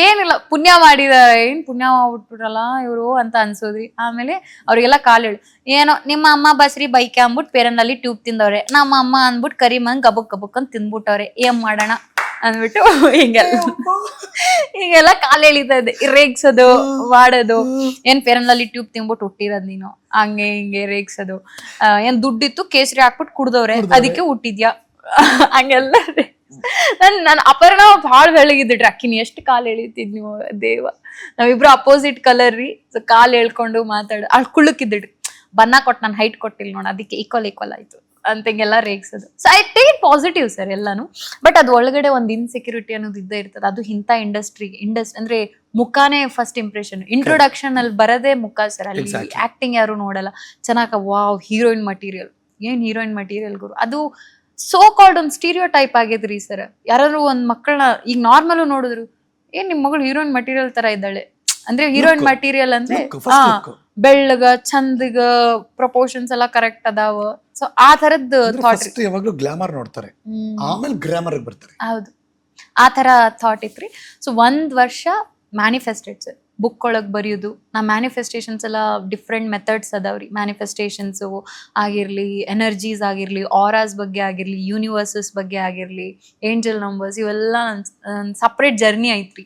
ಏನಿಲ್ಲ ಪುಣ್ಯ ಮಾಡಿದ ಏನ್ ಪುಣ್ಯ ಮಾಡ್ಬಿಟ್ಬಿಟ್ರಲ್ಲ ಇವರು ಅಂತ ಅನ್ಸೋದ್ರಿ. ಆಮೇಲೆ ಅವ್ರಿಗೆಲ್ಲ ಕಾಲ್ ಹೇಳಿ. ಏನೋ ನಿಮ್ಮ ಅಮ್ಮ ಬಸ್ರಿ ಬೈಕ್ ಅಂದ್ಬಿಟ್ಟು ಪೇರನಲ್ಲಿ ಟ್ಯೂಬ್ ತಿಂದವ್ರೆ. ನಮ್ಮ ಅಮ್ಮ ಅಂದ್ಬಿಟ್ಟು ಕರಿ ಮಂಗ್ ಗಬಕ್ ಗಬಕ್ ಅಂತ ತಿಂದ್ಬಿಟ್ಟವ್ರೆ. ಏನ್ ಮಾಡೋಣ ಅಂದ್ಬಿಟ್ಟು ಹಿಂಗೆಲ್ಲ ಹೀಗೆಲ್ಲ ಕಾಲ್ ಎಳಿತಾ ಇದ್ದೆ. ರೇಗ್ಸೋದು ಮಾಡೋದು ಏನ್ ಪೇರನಲ್ಲಿ ಟ್ಯೂಬ್ ತಿಂದ್ಬಿಟ್ಟು ಹುಟ್ಟಿರೋದ್ ನೀನು? ಹಂಗೆ ಹಿಂಗೆ ರೇಗ್ಸೋದು ಏನ್ ದುಡ್ಡಿತ್ತು ಕೇಸರಿ ಹಾಕ್ಬಿಟ್ಟು ಕುಡ್ದವ್ರೆ. ಅದಕ್ಕೆ ಹುಟ್ಟಿದ್ಯಾ? ಹಂಗೆಲ್ಲ. ನನ್ ನನ್ ಅಪರ್ಣ ಭಾಳ ಬೆಳಗಿದ್ರಿ ಅಕ್ಕಿನ ಎಷ್ಟು ಕಾಲ್ ಎಳಿತಿದ್ ನೀವು ದೇವ. ನಾವಿಬ್ರು ಅಪೋಸಿಟ್ ಕಲರ್ ರೀ. ಸೊ ಕಾಲ್ ಹೇಳ್ಕೊಂಡು ಮಾತಾಡ ಅಳ್ ಕುಳ್ಳಕ್ಕಿದ್ರಿ ಬನ್ನ ಕೊಟ್ಟು ನಾನು ಹೈಟ್ ಕೊಟ್ಟಿಲ್ಲ ನೋಡ ಅದಕ್ಕೆ ಈಕ್ವಲ್ ಈಕ್ವಲ್ ಆಯ್ತು. ಅಂತಂಗೆಲ್ಲ ರೇಗ್ಸೋದು. So I take positive sir ಎಲ್ಲಾನು. ಬಟ್ ಅದು ಒಳಗಡೆ ಒಂದು ಇನ್ಸೆಕ್ಯೂರಿಟಿ ಅನ್ನೋದು ಇದ್ದೇ ಇರ್ತದೆ. ಅದು ಇಂಥ ಇಂಡಸ್ಟ್ರಿ ಇಂಡಸ್ ಅಂದ್ರೆ ಮುಖಾನೇ ಫಸ್ಟ್ ಇಂಪ್ರೆಷನ್ ಇಂಟ್ರೊಡಕ್ಷನ್ ಅಲ್ಲಿ ಬರದೇ ಮುಖ ಸರ್ ಅಲ್ಲಿ ಆಕ್ಟಿಂಗ್ ಯಾರು ನೋಡಲ್ಲ. ಚೆನ್ನಾಗ ವಾವ್ ಹೀರೋಯಿನ್ ಮಟೀರಿಯಲ್ ಏನ್ ಹೀರೋಯಿನ್ ಮಟೀರಿಯಲ್ ಗುರು? ಅದು ಸೋ ಕಾಲ್ಡ್ ಒಂದು ಸ್ಟೀರಿಯೋ ಟೈಪ್ ಆಗಿದ್ರಿ ಸರ್ ಯಾರಾದ್ರೂ ಒಂದ್ ಮಕ್ಕಳನ್ನ ಈಗ ನಾರ್ಮಲ್ ನೋಡಿದ್ರು ಏನ್ ನಿಮ್ ಮಗಳು ಹೀರೋಯಿನ್ ಮಟೀರಿಯಲ್ ತರ ಇದ್ದಾಳೆ? ಅಂದ್ರೆ ಹೀರೋಯಿನ್. ಮಟೀರಿಯಲ್ ಅಂದ್ರೆ ಹಾ, ಬೆಳ್ಳಗ ಚಂದಗ ಪ್ರಪೋರ್ಷನ್ಸ್ ಎಲ್ಲ ಕರೆಕ್ಟ್ ಅದಾವ. ಸೊ ಆ ತರದ್ ಥಾಟ್ ಯಾವಾಗ್ಲೂ ಗ್ಲಾಮರ್ ನೋಡ್ತಾರೆ. ಆಮೇಲೆ ಗ್ರಾಮರ್ ಬರ್ತಾರೆ. ಹೌದು. ಆ ತರ ಥಾಟ್ ಇತ್ರಿ. ಸೊ ಒಂದ್ ವರ್ಷ ಮ್ಯಾನಿಫೆಸ್ಟೆಡ್ ಸರ್ ಬುಕ್ ಒಳಗೆ ಬರೆಯೋದು. ನಾ ಮ್ಯಾನಿಫೆಸ್ಟೇಷನ್ಸ್ ಎಲ್ಲ ಡಿಫ್ರೆಂಟ್ ಮೆಥಡ್ಸ್ ಅದಾವ್ರಿ. ಮ್ಯಾನಿಫೆಸ್ಟೇಷನ್ಸು ಆಗಿರಲಿ ಎನರ್ಜೀಸ್ ಆಗಿರಲಿ ಆರಾಸ್ ಬಗ್ಗೆ ಆಗಿರಲಿ ಯೂನಿವರ್ಸಸ್ ಬಗ್ಗೆ ಆಗಿರಲಿ ಏಂಜಲ್ ನಂಬರ್ಸ್ ಇವೆಲ್ಲ ನನ್ನ ಸಪ್ರೇಟ್ ಜರ್ನಿ ಐತ್ರಿ.